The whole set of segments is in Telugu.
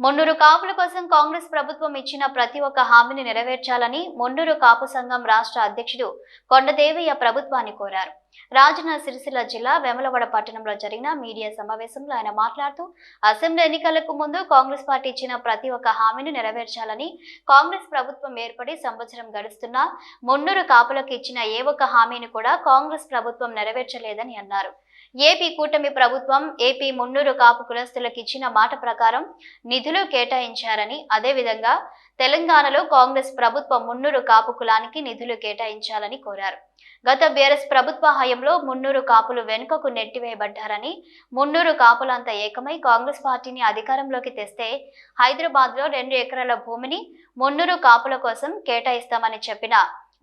మున్నూరు కాపుల కోసం కాంగ్రెస్ ప్రభుత్వం ఇచ్చిన ప్రతి ఒక్క హామీని నెరవేర్చాలని మున్నూరు కాపు సంఘం రాష్ట్ర అధ్యక్షుడు కొండదేవయ్య ప్రభుత్వాన్ని కోరారు. రాజన్న సిరిసిల్ల జిల్లా వెమలవాడ పట్టణంలో జరిగిన మీడియా సమావేశంలో ఆయన మాట్లాడుతూ అసెంబ్లీ ఎన్నికలకు ముందు కాంగ్రెస్ పార్టీ ఇచ్చిన ప్రతి ఒక్క హామీని నెరవేర్చాలని కాంగ్రెస్ ప్రభుత్వం ఏర్పడి సంవత్సరం గడుస్తున్నా మున్నూరు కాపులకు ఇచ్చిన ఏ ఒక్క హామీని కూడా కాంగ్రెస్ ప్రభుత్వం నెరవేర్చలేదని అన్నారు. ఏపీ కూటమి ప్రభుత్వం ఏపీ మున్నూరు కాపు కులస్తులకు ఇచ్చిన మాట ప్రకారం నిధులు కేటాయించారని అదేవిధంగా తెలంగాణలో కాంగ్రెస్ ప్రభుత్వం మున్నూరు కాపు కులానికి నిధులు కేటాయించాలని కోరారు. గత బీఆర్ఎస్ ప్రభుత్వ హయంలో మున్నూరు కాపులు వెనుకకు నెట్టివేయబడ్డారని మున్నూరు కాపులంతా ఏకమై కాంగ్రెస్ పార్టీని అధికారంలోకి తెస్తే హైదరాబాద్లో రెండు ఎకరాల భూమిని మున్నూరు కాపుల కోసం కేటాయిస్తామని చెప్పిన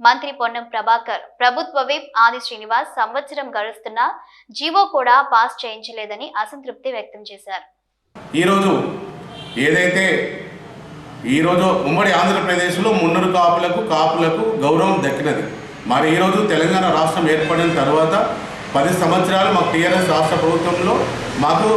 మంత్రి పొన్నం ప్రభాకర్. ప్రభుత్వ విప్ ఆది శ్రీనివాస్ సంవత్సరం గడుస్తున్నా జీవో కూడా పాస్ చేయించలేదని అసంతృప్తి వ్యక్తం చేశారు. ఈరోజు ఏదైతే ఈరోజు ఉమ్మడి ఆంధ్రప్రదేశ్లో మున్నూరు కాపులకు కాపులకు గౌరవం దక్కినది. మరి ఈరోజు తెలంగాణ రాష్ట్రం ఏర్పడిన తర్వాత పది సంవత్సరాలు మాకు టీఆర్ఎస్ రాష్ట్ర ప్రభుత్వంలో మాకు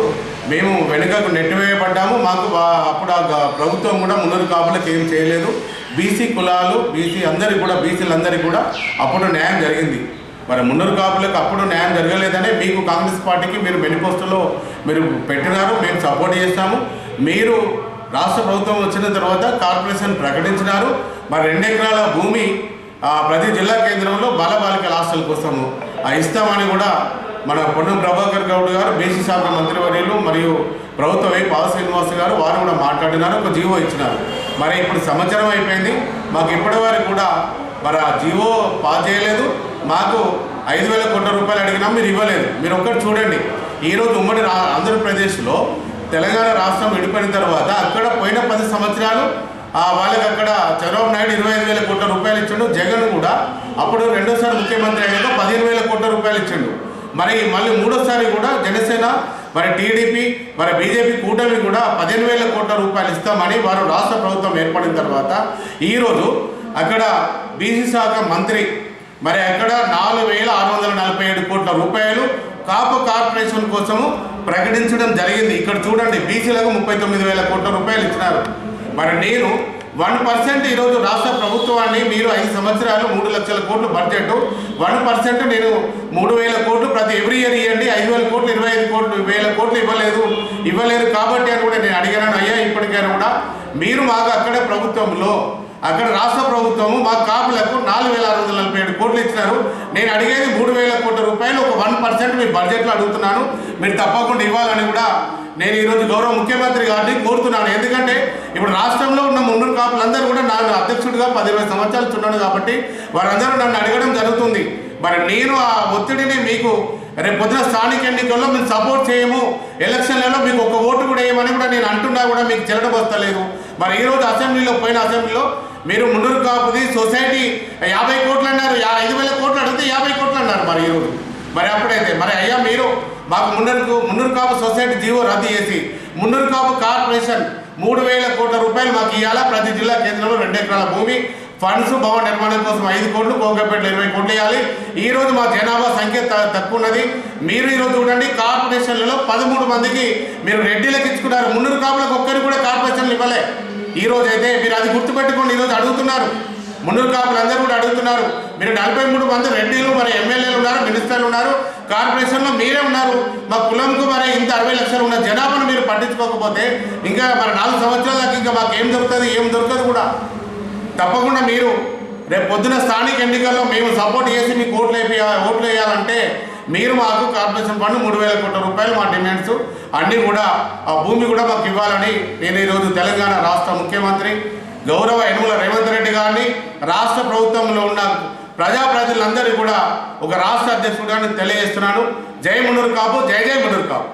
మేము వెనుకకు నెట్టివేయబడ్డాము. మాకు అప్పుడు ఆ గ- ప్రభుత్వం కూడా ముందరు కాపులకు ఏం చేయలేదు. బీసీ కులాలు బీసీ అందరికి కూడా బీసీలందరికీ కూడా అప్పుడు న్యాయం జరిగింది. మరి మున్నూరు కాపులకు అప్పుడు న్యాయం జరగలేదనే మీకు కాంగ్రెస్ పార్టీకి మీరు మేనిఫెస్టోలో మీరు పెట్టినారు. మేము సపోర్ట్ చేస్తాము. మీరు రాష్ట్ర ప్రభుత్వం వచ్చిన తర్వాత కార్పొరేషన్ ప్రకటించినారు. మరి రెండు ఎకరాల భూమి ప్రతి జిల్లా కేంద్రంలో బాలబాలికల హాస్టల్ కోసము ఆ ఇస్తామని కూడా మన పొన్నం ప్రభాకర్ గౌడ్ గారు బీసీ శాఖ మంత్రివర్యులు మరియు ప్రభుత్వ వైపు పావ శ్రీనివాస్ గారు వారు కూడా మాట్లాడినారు ఒక జీవో ఇచ్చినారు. మరి ఇప్పుడు సంవత్సరం అయిపోయింది. మాకు ఇప్పటి వరకు కూడా మరి ఆ జీవో పాస్ చేయలేదు. మాకు ఐదు వేల కోట్ల రూపాయలు అడిగినా మీరు ఇవ్వలేదు. మీరు ఒక్కటి చూడండి. ఈరోజు ఉమ్మడి రా ఆంధ్రప్రదేశ్లో తెలంగాణ రాష్ట్రం విడిపోయిన తర్వాత అక్కడ పోయిన పది సంవత్సరాలు ఆ వాళ్ళకి అక్కడ చంద్రబాబు నాయుడు ఇరవై ఐదు వేల కోట్ల రూపాయలు ఇచ్చిండు. జగన్ కూడా అప్పుడు రెండోసారి ముఖ్యమంత్రి అయ్యాక పదిహేను వేల కోట్ల రూపాయలు ఇచ్చిండు. మరి మళ్ళీ మూడోసారి కూడా జనసేన మరి టీడీపీ మరి బీజేపీ కూటమి కూడా పదిహేను వేల కోట్ల రూపాయలు ఇస్తామని వారు రాష్ట్ర ప్రభుత్వం ఏర్పడిన తర్వాత ఈరోజు అక్కడ బీసీ శాఖ మంత్రి మరి అక్కడ నాలుగు వేల ఆరు వందల నలభై ఏడు కోట్ల రూపాయలు కాపు కార్పొరేషన్ కోసము ప్రకటించడం జరిగింది. ఇక్కడ చూడండి బీసీలకు ముప్పై తొమ్మిది వేల కోట్ల రూపాయలు ఇచ్చినారు. మరి నేను వన్ పర్సెంట్ ఈరోజు రాష్ట్ర ప్రభుత్వాన్ని మీరు ఐదు సంవత్సరాలు మూడు లక్షల కోట్లు బడ్జెట్ వన్ పర్సెంట్ నేను మూడు వేల కోట్లు ప్రతి ఎవ్రీ ఇయర్ ఇవ్వండి ఐదు వేల కోట్లు ఇరవై ఐదు కోట్లు వేల కోట్లు ఇవ్వలేదు ఇవ్వలేదు కాబట్టి అని కూడా నేను అడిగాను. అయ్యా ఇప్పటికైనా కూడా మీరు మాకు అక్కడ ప్రభుత్వంలో అక్కడ రాష్ట్ర ప్రభుత్వము మా కాపులకు నాలుగు వేల ఆరు వందల నలభై ఏడు కోట్లు ఇచ్చినారు. నేను అడిగేది మూడు వేల కోట్ల రూపాయలు ఒక వన్ పర్సెంట్ మీ బడ్జెట్లో అడుగుతున్నాను. మీరు తప్పకుండా ఇవ్వాలని కూడా నేను ఈరోజు గౌరవ ముఖ్యమంత్రి గారిని కోరుతున్నాను. ఎందుకంటే ఇప్పుడు రాష్ట్రంలో ఉన్న మున్నూరు కాపులందరూ కూడా నాకు అధ్యక్షుడిగా పది ఇరవై సంవత్సరాలు చున్నాను కాబట్టి వారందరూ నన్ను అడగడం జరుగుతుంది. మరి నేను ఆ ఒత్తిడిని మీకు రేపు పొద్దున స్థానిక ఎన్నికల్లో మేము సపోర్ట్ చేయము. ఎలక్షన్లలో మీకు ఒక ఓటు కూడా వేయమని కూడా నేను అంటున్నా కూడా మీకు చెల్లడం వస్తలేదు. మరి ఈరోజు అసెంబ్లీలో పోయిన అసెంబ్లీలో మీరు మున్నూరు కాపుది సొసైటీ యాభై కోట్లు అన్నారు యా- ఐదు వేల కోట్లు అడిగితే యాభై కోట్లు అన్నారు మరి ఈరోజు మరి అప్పుడైతే మరి అయ్యా మీరు మాకు మున్నూరు మున్నూరు కాపు సొసైటీ జీవో రద్దు చేసి మున్నూరు కాపు కార్పొరేషన్ మూడు వేల కోట్ల రూపాయలు మాకు ఇవ్వాలా ప్రతి జిల్లా కేంద్రంలో రెండు ఎకరాల భూమి. ఫండ్స్ భవన నిర్మాణం కోసం ఐదు కోట్లు కోకపేటలో ఇరవై కోట్లు వేయాలి. ఈ రోజు మా జనాభా సంఖ్య త- తక్కువ ఉన్నది మీరు ఈరోజు చూడండి కార్పొరేషన్లలో పదమూడు మందికి మీరు రెడ్డిలకు ఇచ్చుకున్నారు. మున్నూరు కాపులకు ఒక్కరికి కూడా కార్పొరేషన్లు ఇవ్వలే. ఈ రోజు అయితే మీరు అది గుర్తుపెట్టుకోండి ఈరోజు అడుగుతున్నారు. మున్నూరు కాపులు అందరూ కూడా అడుగుతున్నారు. మీరు నలభై మూడు మంది రెడ్డిలు మరి ఎమ్మెల్యేలు ఉన్నారు మినిస్టర్లు ఉన్నారు. కార్పొరేషన్లో మీరే ఉన్నారు. మా కులంకు మరి ఇంత అరవై లక్షలు ఉన్న జనాభాను మీరు పట్టించుకోకపోతే ఇంకా మరి నాలుగు సంవత్సరాల దాకా ఇంకా మాకు ఏం దొరుకుతుంది ఏం దొరకదు కూడా. తప్పకుండా మీరు రేపు పొద్దున స్థానిక ఎన్నికల్లో మేము సపోర్ట్ చేసి మీకు ఓట్లు వేపి ఓట్లు వేయాలంటే మీరు మాకు కార్పొరేషన్ ఫండ్ మూడు వేల కోట్ల రూపాయలు మా డిమాండ్స్ అన్నీ కూడా ఆ భూమి కూడా మాకు ఇవ్వాలని నేను ఈరోజు తెలంగాణ రాష్ట్ర ముఖ్యమంత్రి గౌరవ యనుమల రేవంత్ రెడ్డి గారిని రాష్ట్ర ప్రభుత్వంలో ఉన్న ప్రజాప్రతినిధులందరూ కూడా ఒక రాష్ట్ర అధ్యక్షుడు తెలియజేస్తున్నాను. జై మునూరు కాపు జై జై మునూరు కాపు.